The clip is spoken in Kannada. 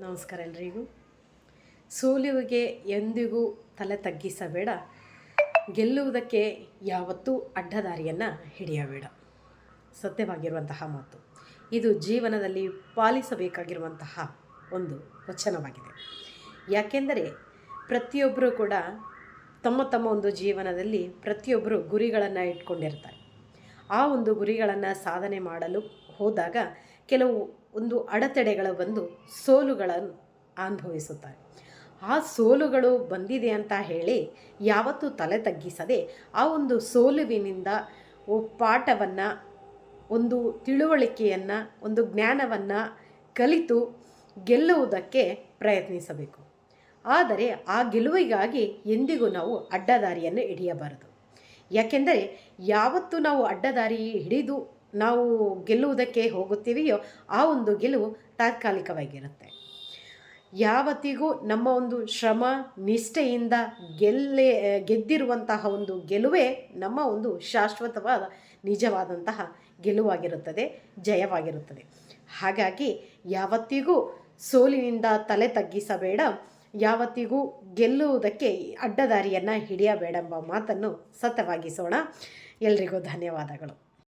ನಮಸ್ಕಾರ ಎಲ್ರಿಗೂ. ಸೋಲುವಿಗೆ ಎಂದಿಗೂ ತಲೆ ತಗ್ಗಿಸಬೇಡ. ಗೆಲ್ಲುವುದಕ್ಕೆ ಯಾವತ್ತೂ ಅಡ್ಡದಾರಿಯನ್ನು ಹಿಡಿಯಬೇಡ. ಸತ್ಯವಾಗಿರುವಂತಹ ಮಾತು. ಇದು ಜೀವನದಲ್ಲಿ ಪಾಲಿಸಬೇಕಾಗಿರುವಂತಹ ಒಂದು ವಚನವಾಗಿದೆ. ಯಾಕೆಂದರೆ ಪ್ರತಿಯೊಬ್ಬರೂ ಕೂಡ ತಮ್ಮ ತಮ್ಮ ಒಂದು ಜೀವನದಲ್ಲಿ ಪ್ರತಿಯೊಬ್ಬರು ಗುರಿಗಳನ್ನು ಇಟ್ಕೊಂಡಿರ್ತಾರೆ. ಆ ಒಂದು ಗುರಿಗಳನ್ನು ಸಾಧನೆ ಮಾಡಲು ಹೋದಾಗ ಕೆಲವು ಒಂದು ಅಡೆತಡೆಗಳು ಬಂದು ಸೋಲುಗಳನ್ನು ಅನುಭವಿಸುತ್ತಾರೆ. ಆ ಸೋಲುಗಳು ಬಂದಿದೆ ಅಂತ ಹೇಳಿ ಯಾವತ್ತೂ ತಲೆ ತಗ್ಗಿಸದೆ ಆ ಒಂದು ಸೋಲುವಿನಿಂದ ಪಾಠವನ್ನು, ಒಂದು ತಿಳುವಳಿಕೆಯನ್ನು, ಒಂದು ಜ್ಞಾನವನ್ನು ಕಲಿತು ಗೆಲ್ಲುವುದಕ್ಕೆ ಪ್ರಯತ್ನಿಸಬೇಕು. ಆದರೆ ಆ ಗೆಲುವಿಗಾಗಿ ಎಂದಿಗೂ ನಾವು ಅಡ್ಡದಾರಿಯನ್ನು ಹಿಡಿಯಬಾರದು. ಯಾಕೆಂದರೆ ಯಾವತ್ತು ನಾವು ಅಡ್ಡದಾರಿ ಹಿಡಿದು ನಾವು ಗೆಲ್ಲುವುದಕ್ಕೆ ಹೋಗುತ್ತೀವಿಯೋ ಆ ಒಂದು ಗೆಲುವು ತಾತ್ಕಾಲಿಕವಾಗಿರುತ್ತೆ. ಯಾವತ್ತಿಗೂ ನಮ್ಮ ಒಂದು ಶ್ರಮ, ನಿಷ್ಠೆಯಿಂದ ಗೆಲ್ಲೆ, ಗೆದ್ದಿರುವಂತಹ ಒಂದು ಗೆಲುವೇ ನಮ್ಮ ಒಂದು ಶಾಶ್ವತವಾದ, ನಿಜವಾದಂತಹ ಗೆಲುವಾಗಿರುತ್ತದೆ, ಜಯವಾಗಿರುತ್ತದೆ. ಹಾಗಾಗಿ ಯಾವತ್ತಿಗೂ ಸೋಲಿನಿಂದ ತಲೆ ತಗ್ಗಿಸಬೇಡ. ಯಾವತ್ತಿಗೂ ಗೆಲ್ಲುವುದಕ್ಕೆ ಅಡ್ಡದಾರಿಯನ್ನು ಹಿಡಿಯಬೇಡೆಂಬ ಮಾತನ್ನು ಸತವಾಗಿಸೋಣ ಎಲ್ರಿಗೂ ಧನ್ಯವಾದಗಳು.